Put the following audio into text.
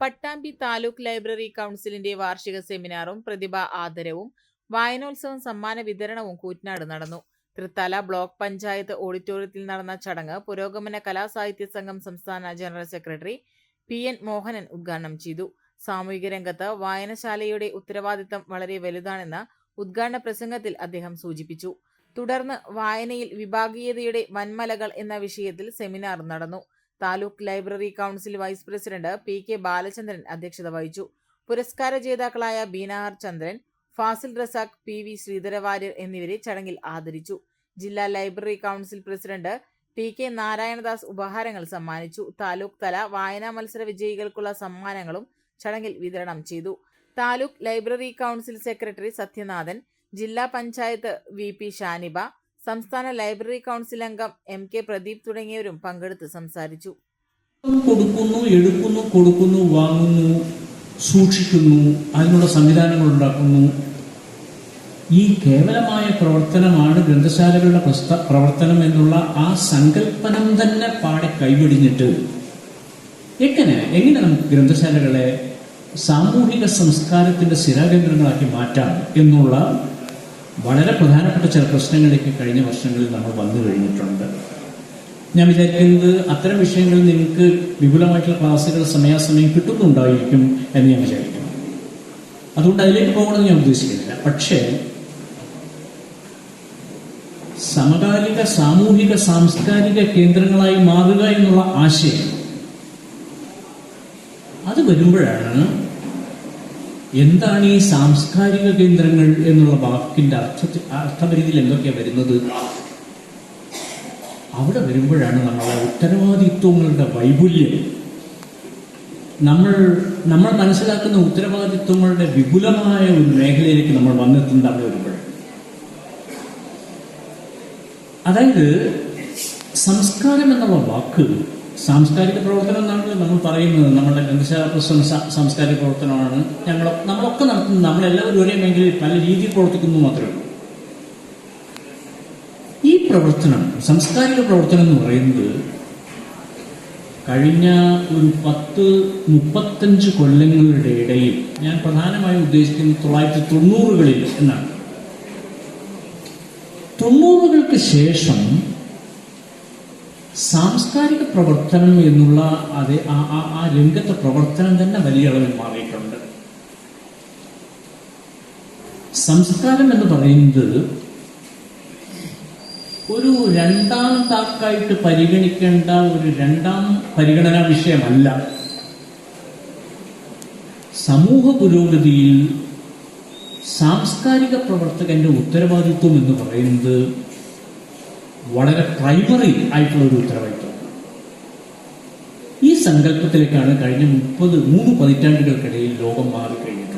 Pattambi taluk library കൗൺസിലിന്റെ വാർഷിക സെമിനാറും പ്രതിഭ ആദരവും വായനോത്സവം സമ്മാന വിതരണവും കൂറ്റനാട് നടന്നു. തൃത്തല ബ്ലോക്ക് പഞ്ചായത്ത് ഓഡിറ്റോറിയത്തിൽ നടന്ന ചടങ്ങ് പുരോഗമന കലാസാഹിത്യ സംഘം സംസ്ഥാന general secretary P N Mohanan ഉദ്ഘാടനം ചെയ്തു. സാമൂഹിക രംഗത്ത് വായനശാലയുടെ ഉത്തരവാദിത്തം വളരെ വലുതാണെന്ന് ഉദ്ഘാടന പ്രസംഗത്തിൽ അദ്ദേഹം സൂചിപ്പിച്ചു. തുടർന്ന് വായനയിൽ വിഭാഗീയതയുടെ വൻമലകൾ എന്ന വിഷയത്തിൽ സെമിനാർ നടന്നു. Taluk library council vice president P K Balachandran അധ്യക്ഷത വഹിച്ചു. പുരസ്കാര ജേതാക്കളായ ബീനാർ ചന്ദ്രൻ ഫാസിൽ റസാഖ് പി വി ശ്രീധരവാര്യർ എന്നിവരെ ചടങ്ങിൽ ആദരിച്ചു. ജില്ലാ library council president T K Narayanadas ഉപഹാരങ്ങൾ സമ്മാനിച്ചു. താലൂക്ക് തല വായനാ മത്സര വിജയികൾക്കുള്ള സമ്മാനങ്ങളും ചടങ്ങിൽ വിതരണം ചെയ്തു. Taluk library council secretary Sathyanathan ജില്ലാ പഞ്ചായത്ത് വി പി ഷാനിബ സംസ്ഥാന ലൈബ്രറി കൗൺസിൽ അംഗം എം കെ പ്രദീപ് തുടങ്ങിയവരും പങ്കെടുത്ത് സംസാരിച്ചു. കൊടുക്കുന്നു എടുക്കുന്നു കൊടുക്കുന്നു വാങ്ങുന്നു സൂക്ഷിക്കുന്നു അതിനുള്ള സംവിധാനങ്ങൾ ഉണ്ടാക്കുന്നു. ഈ കേവലമായ പ്രവർത്തനമാണ് ഗ്രന്ഥശാലകളുടെ പ്രസ്ത പ്രവർത്തനം എന്നുള്ള ആ സങ്കല്പനം തന്നെ പാടെ കൈവെടിഞ്ഞിട്ട് എങ്ങനെ എങ്ങനെ നമുക്ക് ഗ്രന്ഥശാലകളെ സാമൂഹിക സംസ്കാരത്തിന്റെ സ്ഥിരാകേന്ദ്രങ്ങളാക്കി മാറ്റാം എന്നുള്ള വളരെ പ്രധാനപ്പെട്ട ചില പ്രശ്നങ്ങളിലേക്ക് കഴിഞ്ഞ വർഷങ്ങളിൽ നമ്മൾ വന്നു കഴിഞ്ഞിട്ടുണ്ട്. ഞാൻ വിചാരിക്കുന്നത് അത്തരം വിഷയങ്ങളിൽ നിങ്ങൾക്ക് വിപുലമായിട്ടുള്ള ക്ലാസ്സുകൾ സമയാസമയം കിട്ടുന്നുണ്ടായിരിക്കും എന്ന് ഞാൻ വിചാരിക്കുന്നു. അതുകൊണ്ട് അതിലേക്ക് പോകണമെന്ന് ഞാൻ ഉദ്ദേശിക്കുന്നില്ല. പക്ഷേ സമകാലിക സാമൂഹിക സാംസ്കാരിക കേന്ദ്രങ്ങളായി മാറുക എന്നുള്ള ആശയം അത് വരുമ്പോഴാണ് എന്താണ് ഈ സാംസ്കാരിക കേന്ദ്രങ്ങൾ എന്നുള്ള വാക്കിന്റെ അർത്ഥത്തിൽ അർത്ഥപരിധിയിൽ എന്തൊക്കെയാണ് വരുന്നത്? അവിടെ വരുമ്പോഴാണ് നമ്മളെ ഉത്തരവാദിത്വങ്ങളുടെ വൈപുല്യം. നമ്മൾ നമ്മൾ മനസ്സിലാക്കുന്ന ഉത്തരവാദിത്വങ്ങളുടെ വിപുലമായ ഒരു മേഖലയിലേക്ക് നമ്മൾ വന്നിട്ടുണ്ട് അവിടെ വരുമ്പോൾ. അതായത് സംസ്കാരം എന്നുള്ള വാക്ക് സാംസ്കാരിക പ്രവർത്തനം എന്നാണ് നമ്മൾ പറയുന്നത്. നമ്മുടെ ഗംഗശാല പ്രശ്നം സാംസ്കാരിക പ്രവർത്തനമാണ്. ഞങ്ങൾ നമ്മളൊക്കെ നടത്തുന്നത് നമ്മളെല്ലാവരും ഒരേ മേഖലയിൽ പല രീതിയിൽ പ്രവർത്തിക്കുന്നു മാത്രമേ ഉള്ളൂ. ഈ പ്രവർത്തനം സാംസ്കാരിക പ്രവർത്തനം എന്ന് പറയുന്നത് കഴിഞ്ഞ ഒരു പത്ത് മുപ്പത്തഞ്ച് കൊല്ലങ്ങളുടെ ഇടയിൽ ഞാൻ പ്രധാനമായും ഉദ്ദേശിക്കുന്നത് തൊള്ളായിരത്തി തൊണ്ണൂറുകളിൽ എന്നാണ്. തൊണ്ണൂറുകൾക്ക് ശേഷം സാംസ്കാരിക പ്രവർത്തനം എന്നുള്ള അതേ ആ ആ രംഗത്തെ പ്രവർത്തനം തന്നെ വലിയ അളവിൽ മാറിയിട്ടുണ്ട്. സംസ്കാരം എന്ന് പറയുന്നത് ഒരു രണ്ടാം താക്കായിട്ട് പരിഗണിക്കേണ്ട ഒരു രണ്ടാം പരിഗണനാ വിഷയമല്ല. സമൂഹ പുരോഗതിയിൽ സാംസ്കാരിക പ്രവർത്തകന്റെ ഉത്തരവാദിത്വം എന്ന് പറയുന്നത് വളരെ പ്രൈമറി ആയിട്ടുള്ള ഒരു ഉത്തരവാദിത്വം. ഈ സങ്കല്പത്തിലേക്കാണ് കഴിഞ്ഞ മുപ്പത് മൂന്ന് പതിറ്റാണ്ടുകൾക്കിടയിൽ ലോകം മാറിക്കഴിഞ്ഞിട്ടുള്ളത്.